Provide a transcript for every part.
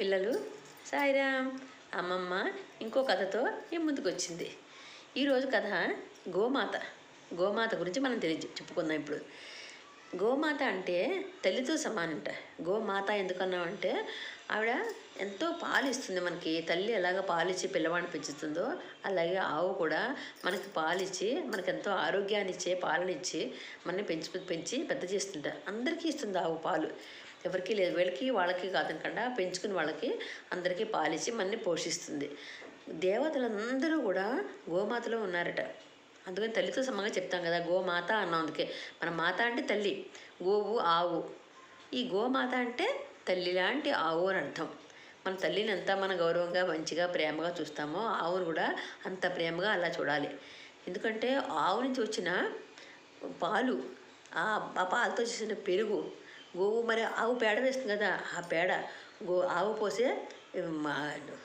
పిల్లలు. సాయిరామ్ అమ్మమ్మ ఇంకో కథతో ఈ ముందుకు వచ్చింది ఈరోజు కథ గోమాత. గోమాత గురించి మనం తెలియ చెప్పుకుందాం ఇప్పుడు. గోమాత అంటే తల్లితో సమానంట. గోమాత ఎందుకన్నామంటే ఆవిడ ఎంతో పాలు ఇస్తుంది మనకి. తల్లి ఎలాగ పాలిచ్చి పిల్లవాడిని పెంచుతుందో అలాగే ఆవు కూడా మనకి పాలిచ్చి మనకు ఎంతో ఆరోగ్యాన్ని ఇచ్చే పాలనిచ్చి మనని పెంచి పెంచి పెద్ద చేస్తుంట. అందరికీ ఇస్తుంది ఆవు పాలు. ఎవరికి లేదు. వీళ్ళకి వాళ్ళకి కాదనకుండా పెంచుకుని వాళ్ళకి అందరికీ పాలిచ్చి మనని పోషిస్తుంది. దేవతలందరూ కూడా గోమాతలో ఉన్నారట. అందుకని తల్లితో సమంగా చెప్తాం కదా గోమాత అన్నాం అందుకే. మన మాత అంటే తల్లి. గోవు ఆవు. ఈ గోమాత అంటే తల్లి లాంటి ఆవు అని అర్థం. మన తల్లిని ఎంత మన గౌరవంగా మంచిగా ప్రేమగా చూస్తామో ఆవును కూడా అంత ప్రేమగా అలా చూడాలి. ఎందుకంటే ఆవు నుంచి వచ్చిన పాలు ఆ ఆ పాలతో చేసిన పెరుగు గోవు మరి ఆవు పేడ వేస్తుంది కదా ఆ పేడ గో ఆవు పోసే మా-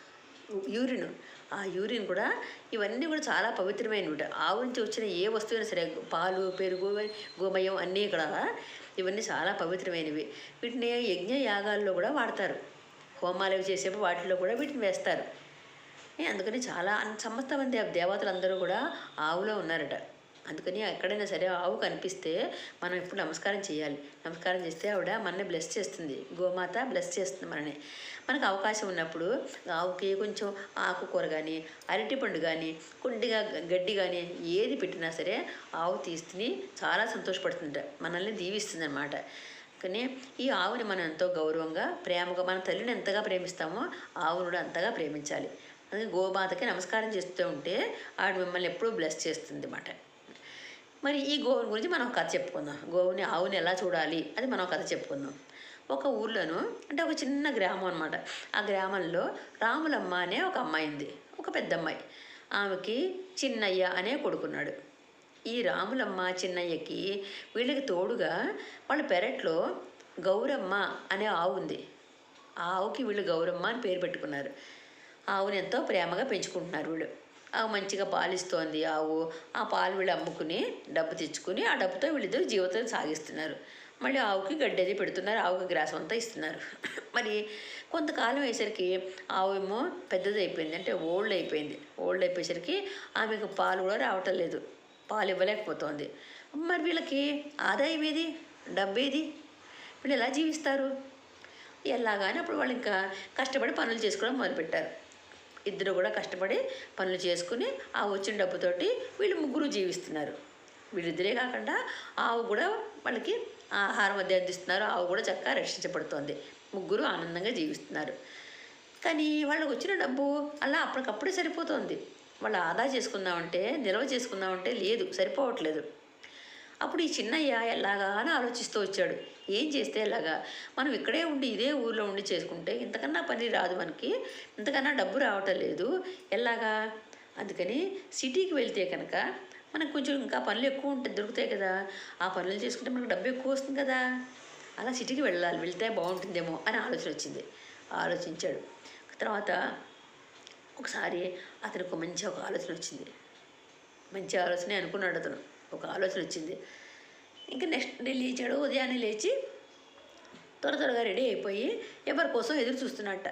యూరిన్. ఆ యూరిన్ కూడా ఇవన్నీ కూడా చాలా పవిత్రమైనవి. ఆవు నుంచి వచ్చిన ఏ వస్తువైనా సరే పాలు పెరుగు గోమయం అన్నీ కూడా ఇవన్నీ చాలా పవిత్రమైనవి. వీటిని యజ్ఞ యాగాల్లో కూడా వాడతారు. హోమాలు అవి చేసేప్పుడు వాటిలో కూడా వీటిని వేస్తారు. అందుకని చాలా సమస్త మంది ఆ దేవతలందరూ కూడా ఆవులో ఉన్నారట. అందుకని ఎక్కడైనా సరే ఆవు కనిపిస్తే మనం ఎప్పుడు నమస్కారం చేయాలి. నమస్కారం చేస్తే ఆవిడ మనని బ్లెస్ చేస్తుంది. గోమాత బ్లెస్ చేస్తుంది మనని. మనకు అవకాశం ఉన్నప్పుడు ఆవుకి కొంచెం ఆకుకూర కానీ అరటిపండు కానీ కుండిగా గడ్డి కానీ ఏది పెట్టినా సరే ఆవు తీసుకుని చాలా సంతోషపడుతుంట మనల్ని దీవిస్తుంది అనమాట కానీ ఈ ఆవుని మనం ఎంతో గౌరవంగా ప్రేమగా మన తల్లిని ఎంతగా ప్రేమిస్తామో ఆవును కూడా అంతగా ప్రేమించాలి. అందుకే గోమాతకి నమస్కారం చేస్తూ ఉంటే ఆవిడ మిమ్మల్ని ఎప్పుడూ బ్లెస్ చేస్తుంది అన్నమాట మరి ఈ గోవుని గురించి మనం ఒక కథ చెప్పుకుందాం. గోవుని ఆవుని ఎలా చూడాలి అది మనం కథ చెప్పుకుందాం. ఒక ఊర్లోను అంటే ఒక చిన్న గ్రామం అనమాట ఆ గ్రామంలో రాములమ్మ అనే ఒక అమ్మాయి ఉంది. ఒక పెద్ద అమ్మాయి ఆమెకి చిన్నయ్య అనే కొడుకున్నాడు. ఈ రాములమ్మ చిన్నయ్యకి వీళ్ళకి తోడుగా వాళ్ళ పెరట్లో గౌరమ్మ అనే ఆవు ఉంది. ఆ ఆవుకి వీళ్ళు గౌరమ్మ అని పేరు పెట్టుకున్నారు. ఆవుని ఎంతో ప్రేమగా పెంచుకుంటున్నారు వీళ్ళు. మంచిగా పాలిస్తోంది ఆవు. ఆ పాలు వీళ్ళు అమ్ముకుని డబ్బు తెచ్చుకుని ఆ డబ్బుతో వీళ్ళిద్దరు జీవితం సాగిస్తున్నారు. మళ్ళీ ఆవుకి గడ్డి అది పెడుతున్నారు ఆవుకి గ్రాసం అంతా ఇస్తున్నారు. మరి కొంతకాలం అయ్యేసరికి ఆవు ఏమో పెద్దది అయిపోయింది అంటే ఓల్డ్ అయిపోయింది. ఓల్డ్ అయిపోయేసరికి ఆమెకు పాలు కూడా రావటం లేదు పాలు ఇవ్వలేకపోతుంది. మరి వీళ్ళకి ఆదాయం ఏది? డబ్బు ఏది? వీళ్ళు ఎలా జీవిస్తారు? ఎలాగానే అప్పుడు వాళ్ళు ఇంకా కష్టపడి పనులు చేసుకోవడం మొదలుపెట్టారు. ఇద్దరు కూడా కష్టపడి పనులు చేసుకుని ఆ వచ్చిన డబ్బుతోటి వీళ్ళు ముగ్గురు జీవిస్తున్నారు. వీళ్ళిద్దరే కాకుండా ఆవు కూడా వాళ్ళకి ఆహారం అది అందిస్తున్నారు. ఆవు కూడా చక్కగా రక్షించబడుతోంది. ముగ్గురు ఆనందంగా జీవిస్తున్నారు. కానీ వాళ్ళకు వచ్చిన డబ్బు అలా అప్పటికప్పుడే సరిపోతుంది. వాళ్ళు ఆదా చేసుకుందామంటే నిల్వ చేసుకుందామంటే లేదు సరిపోవట్లేదు. అప్పుడు ఈ చిన్నయ్య ఎలాగానో ఆలోచిస్తూ వచ్చాడు. ఏం చేస్తే ఎలాగా? మనం ఇక్కడే ఉండి ఇదే ఊర్లో ఉండి చేసుకుంటే ఇంతకన్నా పని రాదు మనకి. ఇంతకన్నా డబ్బు రావటం లేదు. ఎలాగా? అందుకని సిటీకి వెళ్తే కనుక మనకు కొంచెం ఇంకా పనులు ఎక్కువ ఉంటాయి దొరుకుతాయి కదా. ఆ పనులు చేసుకుంటే మనకు డబ్బు ఎక్కువ వస్తుంది కదా. అలా సిటీకి వెళ్ళాలి. వెళ్తే బాగుంటుందేమో అని ఆలోచన వచ్చింది. ఆలోచించాడు. తర్వాత ఒకసారి అతనికి మంచి ఒక ఆలోచన వచ్చింది. మంచి ఆలోచనే అనుకున్నాడు అతను. ఒక ఆలోచన వచ్చింది. ఇంకా నెక్స్ట్ డే లేచాడు ఉదయాన్నే లేచి త్వర త్వరగా రెడీ అయిపోయి ఎవరి కోసం ఎదురు చూస్తున్నట్ట.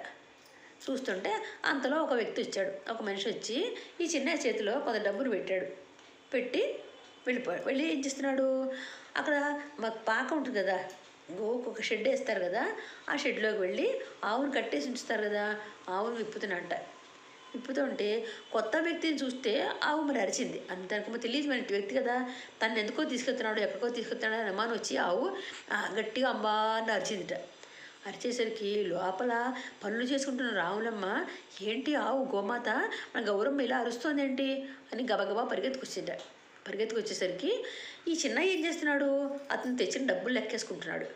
చూస్తుంటే అంతలో ఒక వ్యక్తి వచ్చాడు. ఒక మనిషి వచ్చి ఈ చిన్న చేతిలో కొంత డబ్బులు పెట్టాడు. పెట్టి వెళ్ళిపోయాడు వెళ్ళి ఏం చేస్తున్నాడు? అక్కడ మాకు పాక ఉంటుంది కదా గోకు ఒక షెడ్ వేస్తారు కదా ఆ షెడ్లోకి వెళ్ళి ఆవును కట్టేసి ఉంచుతారు కదా ఆవును విప్పుతున్నట్ట. విప్పుతుంటే కొత్త వ్యక్తిని చూస్తే ఆవు మరి అరిచింది. అంతకు తెలియదు మన వ్యక్తి కదా. తను ఎందుకో తీసుకెళ్తున్నాడు ఎక్కడికో తీసుకెళ్తున్నాడు అని అనుమానం వచ్చి ఆవు గట్టిగా అంబా అని అరిచిందిట. అరిచేసరికి లోపల పనులు చేసుకుంటున్న రావులమ్మ ఏంటి ఆవు గోమాత? మన గౌరమ్మ ఇలా అరుస్తోంది ఏంటి అని గబగబా పరిగెత్తుకొచ్చిండ పరిగెత్తుకొచ్చేసరికి ఈ చిన్నయ్య ఏం చేస్తున్నాడు? అతను తెచ్చిన డబ్బులు లెక్కేసుకుంటున్నాడు.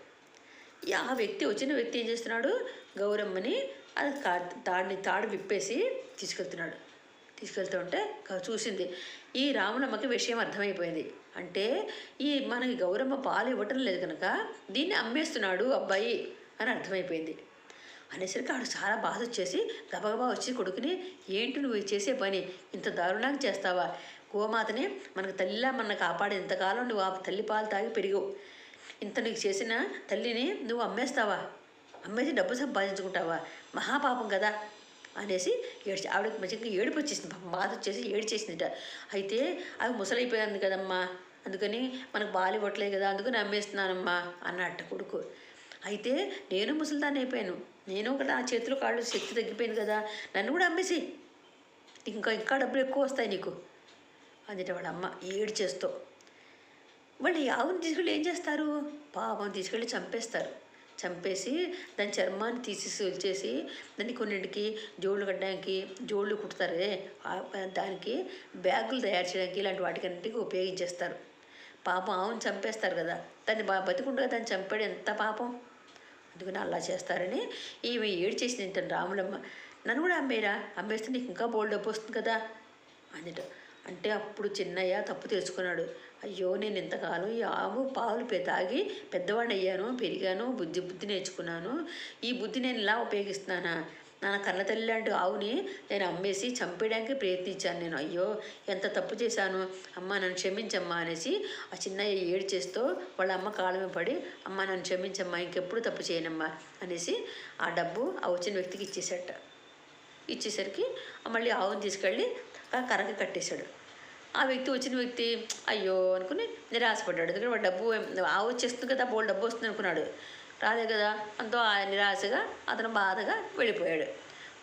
ఆ వ్యక్తి వచ్చిన వ్యక్తి ఏం చేస్తున్నాడు? గౌరమ్మని అది కా- తాడిని తాడు విప్పేసి తీసుకెళ్తున్నాడు. తీసుకెళ్తూ ఉంటే చూసింది. ఈ రాములమ్మకి విషయం అర్థమైపోయింది. అంటే ఈ మనకి గౌరమ్మ పాలు ఇవ్వటం లేదు కనుక దీన్ని అమ్మేస్తున్నాడు అబ్బాయి అని అర్థమైపోయింది. అనేసరికి ఆడు చాలా బాధ వచ్చేసి గబగబా వచ్చి కొడుకుని ఏంటి నువ్వు చేసే పని? ఇంత దారుణంగా చేస్తావా? గోమాతని మనకు తల్లిలా మన కాపాడే ఇంతకాలం నువ్వు ఆ తల్లి పాలు తాగి పెరిగావు. ఇంత నీకు చేసిన తల్లిని నువ్వు అమ్మేస్తావా? అమ్మేసి డబ్బు సంపాదించుకుంటావా? మహాపాపం కదా? అనేసి ఏడ్చి ఆవిడకి మంచిగా ఏడుపు వచ్చేసింది. పాపం బాధ వచ్చేసి ఏడ్చేసిందిట. అయితే అవి ముసలైపోయింది కదమ్మా. అందుకని మనకు బాలు ఇవ్వట్లేదు కదా అందుకని అమ్మేస్తున్నానమ్మా అన్నట్ట కొడుకు. అయితే నేను ముసలిదాన్ని అయిపోయాను. నేను కూడా నా చేతులు కాళ్ళు శక్తి తగ్గిపోయింది కదా నన్ను కూడా అమ్మేసి. ఇంకా ఇంకా డబ్బులు ఎక్కువ వస్తాయి నీకు. అందుట వాళ్ళ అమ్మ ఏడు చేస్తూ వాళ్ళు ఈ ఆవుని తీసుకెళ్ళి ఏం చేస్తారు? పాపం తీసుకెళ్ళి చంపేస్తారు. చంపేసి దాని చర్మాన్ని తీసేసి వచ్చేసి దాన్ని కొన్నింటికి జోళ్ళు కట్టడానికి జోళ్ళు కుడతారే ఆ- దానికి బ్యాగులు తయారు చేయడానికి ఇలాంటి వాటికన్నింటికి ఉపయోగించేస్తారు. పాపం ఆవును చంపేస్తారు కదా. దాన్ని బా బతికుండగా దాన్ని చంపాడు ఎంత పాపం? అందుకని అలా చేస్తారని ఈమె ఏడు చేసి తింటాను రాములమ్మ నన్ను కూడా అమ్మేరా. అమ్మేస్తే నీకు ఇంకా బోల్డ్ డబ్బు వస్తుంది కదా. అందుట అంటే అప్పుడు చిన్నయ్య తప్పు తెలుసుకున్నాడు. అయ్యో నేను ఇంతకాలం ఈ ఆవు పాలు తాగి పెద్దవాడిని అయ్యాను పెరిగాను బుద్ధి బుద్ధి నేర్చుకున్నాను. ఈ బుద్ధి నేను ఇలా ఉపయోగిస్తున్నానా? నా కన్న తల్లి లాంటి ఆవుని నేను అమ్మేసి చంపేయడానికి ప్రయత్నించాను నేను. అయ్యో ఎంత తప్పు చేశాను? అమ్మ నన్ను క్షమించమ్మా అనేసి ఆ చిన్నయ్య ఏడు చేస్తూ వాళ్ళ అమ్మ కాలమే పడి అమ్మ నన్ను క్షమించమ్మా ఇంకెప్పుడు తప్పు చేయనమ్మా అనేసి ఆ డబ్బు ఆ వచ్చిన వ్యక్తికి ఇచ్చేసట ఇచ్చేసరికి మళ్ళీ ఆవుని తీసుకెళ్ళి ఆ కర్రకి కట్టేశాడు. ఆ వ్యక్తి వచ్చిన వ్యక్తి అయ్యో అనుకుని నిరాశపడ్డాడు ఎందుకంటే డబ్బు ఆ ఆవు వచ్చేస్తుంది కదా బోల్ డబ్బు వస్తుంది అనుకున్నాడు. రాలే కదా అంతో ఆ నిరాశగా అతను బాధగా వెళ్ళిపోయాడు.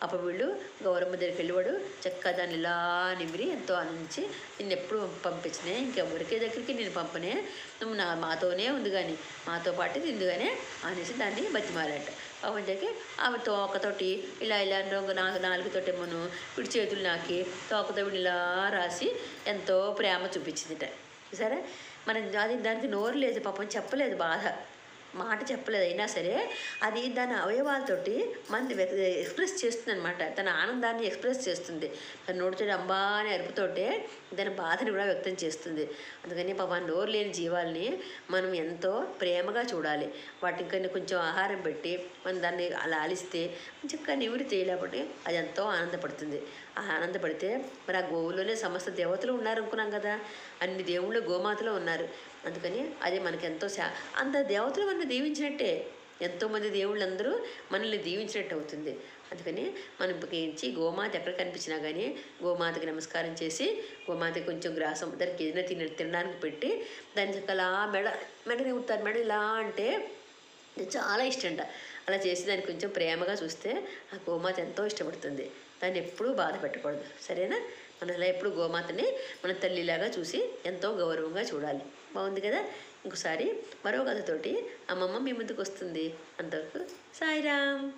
అప్పుడు వీళ్ళు గౌరమ్మ దగ్గరికి వెళ్ళివాడు. చక్కగా దాన్ని ఇలా నిమిరి ఎంతో ఆనందించి నేను ఎప్పుడు పంపించినే ఇంకెవరికి దగ్గరికి నేను పంపనే? నా మాతోనే ఉంది కానీ మాతో పాటు ఇందుగానే కానీ అనేసి దాన్ని బతిమాలాట అవన్నీ ఆమె తోకతోటి ఇలా ఇలా రంగు నాలుగు నాలుగుతోటి ఏమోను వీడి చేతులు నాకి తోకతో ఇలా రాసి ఎంతో ప్రేమ చూపించిందిట. సరే మనం అది దానికి నోరు లేదు పాపం చెప్పలేదు బాధ. మాట చెప్పలేదు. అయినా సరే అది దాని అవయవాలతోటి మంది ఎక్స్ప్రెస్ చేస్తుంది అనమాట తన ఆనందాన్ని ఎక్స్ప్రెస్ చేస్తుంది. తన నోటితో అంబా అని అరుపుతోటే దాని బాధని కూడా వ్యక్తం చేస్తుంది. అందుకని పాప నోరు లేని జీవాల్ని మనం ఎంతో ప్రేమగా చూడాలి. వాటికి కన్నా కొంచెం ఆహారం పెట్టి మనం దాన్ని అలా ఆలిస్తే చక్కగా నివిడి చేయలేకపోతే అది ఎంతో ఆనందపడుతుంది. ఆ ఆనందపడితే మరి ఆ గోవులోనే సమస్త దేవతలు ఉన్నారు అనుకున్నాం కదా. అన్ని దేవుళ్ళు గోమాతలో ఉన్నారు. అందుకని అది మనకి ఎంతో శా అంత దేవతలు మనల్ని దీవించినట్టే. ఎంతోమంది దేవుళ్ళందరూ మనల్ని దీవించినట్టు అవుతుంది. అందుకని మనం నుంచి గోమాత ఎక్కడ కనిపించినా కానీ గోమాతకి నమస్కారం చేసి గోమాతకి కొంచెం గ్రాసం దానికి ఏదైనా తిన తినడానికి పెట్టి దాని చక్కలా మెడ మెడని ఉంటారు మెడ ఇలా అంటే చాలా చాలా ఇష్టంట. అలా చేసి దాన్ని కొంచెం ప్రేమగా చూస్తే ఆ గోమాత ఎంతో ఇష్టపడుతుంది. దాన్ని ఎప్పుడూ బాధ పెట్టకూడదు. సరేనా? మనం ఇలా ఎప్పుడు గోమాతని మన తల్లిలాగా చూసి ఎంతో గౌరవంగా చూడాలి. బాగుంది కదా? ఇంకోసారి మరో కథతోటి అమ్మమ్మ మీ ముందుకు వస్తుంది అంతవరకు సాయిరామ్.